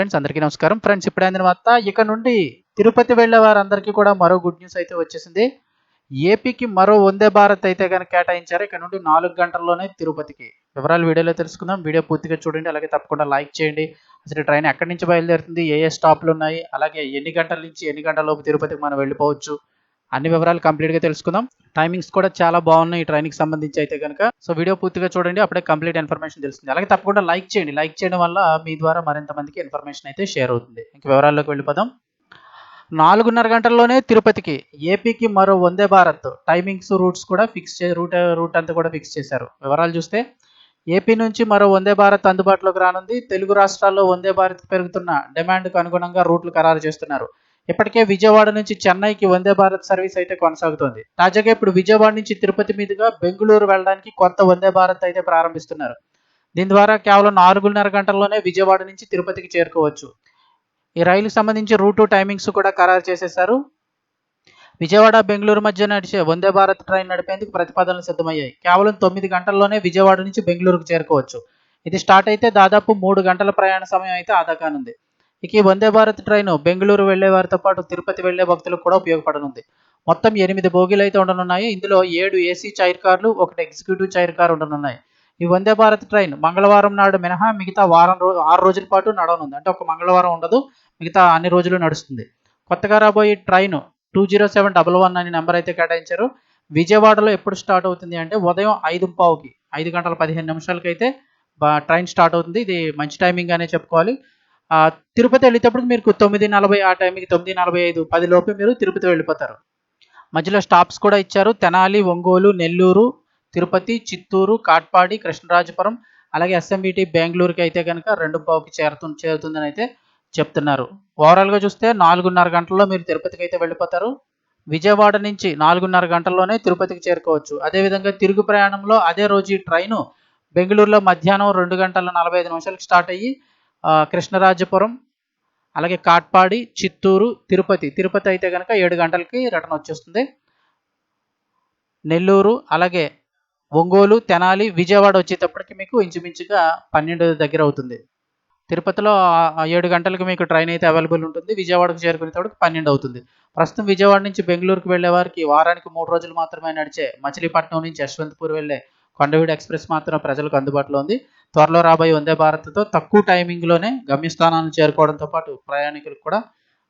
Friends అందరికీ నమస్కారం. Friends ఇప్పుడు అయిన వార్త ఇక నుండి తిరుపతి వెళ్ళే వారందరికీ కూడా మరో గుడ్ న్యూస్ అయితే వచ్చేసింది. ఏపీకి మరో వందే భారత్ అయితే కనుక కేటాయించారు. ఇక నుండి నాలుగు గంటల్లోనే తిరుపతికి. వివరాలు వీడియోలో తెలుసుకుందాం. వీడియో పూర్తిగా చూడండి. అలాగే తప్పకుండా లైక్ చేయండి. అసలు ట్రైన్ ఎక్కడి నుంచి బయలుదేరుతుంది? ఏ ఏ స్టాప్లు ఉన్నాయి? అలాగే ఎన్ని గంటల నుంచి ఎన్ని గంటల లోపు తిరుపతికి మనం వెళ్ళిపోవచ్చు? అన్ని వివరాలు కంప్లీట్గా తెలుసుకుందాం. టైమింగ్స్ కూడా చాలా బాగున్నాయి ఈ ట్రైన్కి సంబంధించి అయితే కనుక సో వీడియో పూర్తిగా చూడండి అప్పుడే కంప్లీట్ ఇన్ఫర్మేషన్ తెలుస్తుంది. అలాగే తప్పకుండా లైక్ చేయండి. లైక్ చేయడం వల్ల మీ ద్వారా మరింత మందికి ఇన్ఫర్మేషన్ అయితే షేర్ అవుతుంది. ఇంక వివరాల్లోకి వెళ్ళిపోదాం. నాలుగున్నర గంటల్లోనే తిరుపతికి ఏపీకి మరో వందే భారత్ టైమింగ్స్ రూట్స్ కూడా ఫిక్స్ చే రూట్ రూట్ అంతా కూడా ఫిక్స్ చేశారు. వివరాలు చూస్తే ఏపీ నుంచి మరో వందే భారత్ అందుబాటులోకి రానుంది. తెలుగు రాష్ట్రాల్లో వందే భారత్ పెరుగుతున్న డిమాండ్కు అనుగుణంగా రూట్లు ఖరారు చేస్తున్నారు. ఇప్పటికే విజయవాడ నుంచి చెన్నైకి వందే భారత్ సర్వీస్ అయితే కొనసాగుతోంది. తాజాగా ఇప్పుడు విజయవాడ నుంచి తిరుపతి మీదుగా బెంగళూరు వెళ్ళడానికి కొత్త వందే భారత్ అయితే ప్రారంభిస్తున్నారు. దీని ద్వారా కేవలం నాలుగున్నర గంటల్లోనే విజయవాడ నుంచి తిరుపతికి చేరుకోవచ్చు. ఈ రైలు సంబంధించి రూటు టైమింగ్స్ కూడా ఖరారు చేసేశారు. విజయవాడ బెంగళూరు మధ్య నడిచే వందే భారత్ ట్రైన్ నడిపేందుకు ప్రతిపాదనలు సిద్ధమయ్యాయి. కేవలం తొమ్మిది గంటల్లోనే విజయవాడ నుంచి బెంగళూరుకు చేరుకోవచ్చు. ఇది స్టార్ట్ అయితే దాదాపు మూడు గంటల ప్రయాణ సమయం అయితే ఆదా కానుంది. ఇక ఈ వందే భారత్ ట్రైన్ బెంగళూరు వెళ్ళే వారితో పాటు తిరుపతి వెళ్ళే భక్తులకు కూడా ఉపయోగపడనుంది. మొత్తం ఎనిమిది బోగీలు అయితే ఉండనున్నాయి. ఇందులో ఏడు ఏసీ చైర్ కార్లు ఒకటి ఎగ్జిక్యూటివ్ చైర్ కార్ ఉండనున్నాయి. ఈ వందే భారత్ ట్రైన్ మంగళవారం నాడు మినహా మిగతా వారం రోజు ఆరు రోజుల పాటు నడవనుంది. అంటే ఒక మంగళవారం ఉండదు మిగతా అన్ని రోజులు నడుస్తుంది. కొత్తగా రాబోయే train two zero seven double one అనే నెంబర్ అయితే కేటాయించారు. విజయవాడలో ఎప్పుడు స్టార్ట్ అవుతుంది అంటే ఉదయం ఐదు పావుకి ఐదు గంటల పదిహేను నిమిషాలకైతే ట్రైన్ స్టార్ట్ అవుతుంది. ఇది మంచి టైమింగ్ అనే చెప్పుకోవాలి. తిరుపతి వెళ్ళేటప్పుడు మీకు తొమ్మిది నలభై ఆ టైంకి తొమ్మిది నలభై ఐదు పది లోపే మీరు తిరుపతి వెళ్ళిపోతారు. మధ్యలో స్టాప్స్ కూడా ఇచ్చారు. తెనాలి ఒంగోలు నెల్లూరు తిరుపతి చిత్తూరు కాట్పాడి కృష్ణరాజపురం అలాగే ఎస్ఎంబిటి బెంగళూరుకి అయితే కనుక రెండు పావుకి చేరుతు చేరుతుందని అయితే చెప్తున్నారు. ఓవరాల్గా చూస్తే నాలుగున్నర గంటల్లో మీరు తిరుపతికి అయితే వెళ్ళిపోతారు. విజయవాడ నుంచి నాలుగున్నర గంటల్లోనే తిరుపతికి చేరుకోవచ్చు. అదేవిధంగా తిరుగు ప్రయాణంలో అదే రోజు ఈ ట్రైను బెంగళూరులో మధ్యాహ్నం రెండు గంటల నలభై ఐదు నిమిషాలకు స్టార్ట్ అయ్యి కృష్ణరాజపురం అలాగే కాట్పాడి చిత్తూరు తిరుపతి. తిరుపతి అయితే కనుక ఏడు గంటలకి రిటర్న్ వచ్చేస్తుంది. నెల్లూరు అలాగే ఒంగోలు తెనాలి విజయవాడ వచ్చేటప్పటికి మీకు ఇంచుమించుగా పన్నెండు దగ్గర అవుతుంది. తిరుపతిలో ఏడు గంటలకు మీకు ట్రైన్ అయితే అవైలబుల్ ఉంటుంది. విజయవాడకు చేరుకునేటప్పటికి పన్నెండు అవుతుంది. ప్రస్తుతం విజయవాడ నుంచి బెంగళూరుకు వెళ్ళే వారికి వారానికి మూడు రోజులు మాత్రమే నడిచే మచిలీపట్నం నుంచి యశ్వంతపూర్ వెళ్ళే కొండవీడు ఎక్స్ప్రెస్ మాత్రం ప్రజలకు అందుబాటులో ఉంది. త్వరలో రాబోయే వందే భారత్తో తక్కువ టైమింగ్లోనే గమ్యస్థానాన్ని చేరుకోవడంతో పాటు ప్రయాణికులకు కూడా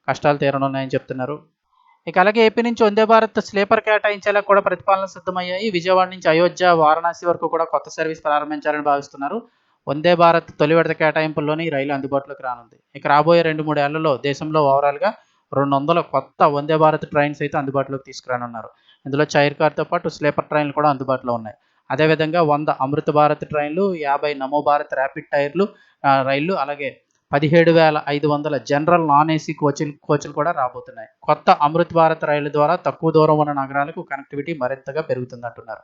కష్టాలు తీరనున్నాయని చెప్తున్నారు. ఇక అలాగే ఏపీ నుంచి వందే భారత్ స్లీపర్ కేటాయించేలా కూడా ప్రతిపాదనలు సిద్ధమయ్యాయి. విజయవాడ నుంచి అయోధ్య వారణాసి వరకు కూడా కొత్త సర్వీస్ ప్రారంభించాలని భావిస్తున్నారు. వందే భారత్ తొలి విడత కేటాయింపుల్లోనే ఈ రైలు అందుబాటులోకి రానుంది. ఇక రాబోయే రెండు మూడు ఏళ్ళలో దేశంలో ఓవరాల్గా రెండు వందల కొత్త వందే భారత్ ట్రైన్స్ అయితే అందుబాటులోకి తీసుకురానున్నారు. ఇందులో చైర్ కార్తో పాటు స్లీపర్ ట్రైన్లు కూడా అందుబాటులో ఉన్నాయి. అదేవిధంగా వంద అమృత భారత్ ట్రైన్లు యాభై నమో భారత్ ర్యాపిడ్ టైర్లు రైళ్ళు అలాగే పదిహేడు వేల ఐదు వందల జనరల్ నాన్ ఏసీ కోచ్లు కోచ్లు కూడా రాబోతున్నాయి. కొత్త అమృత్ భారత్ రైలు ద్వారా తక్కువ దూరం ఉన్న నగరాలకు కనెక్టివిటీ మరింతగా పెరుగుతుందంటున్నారు.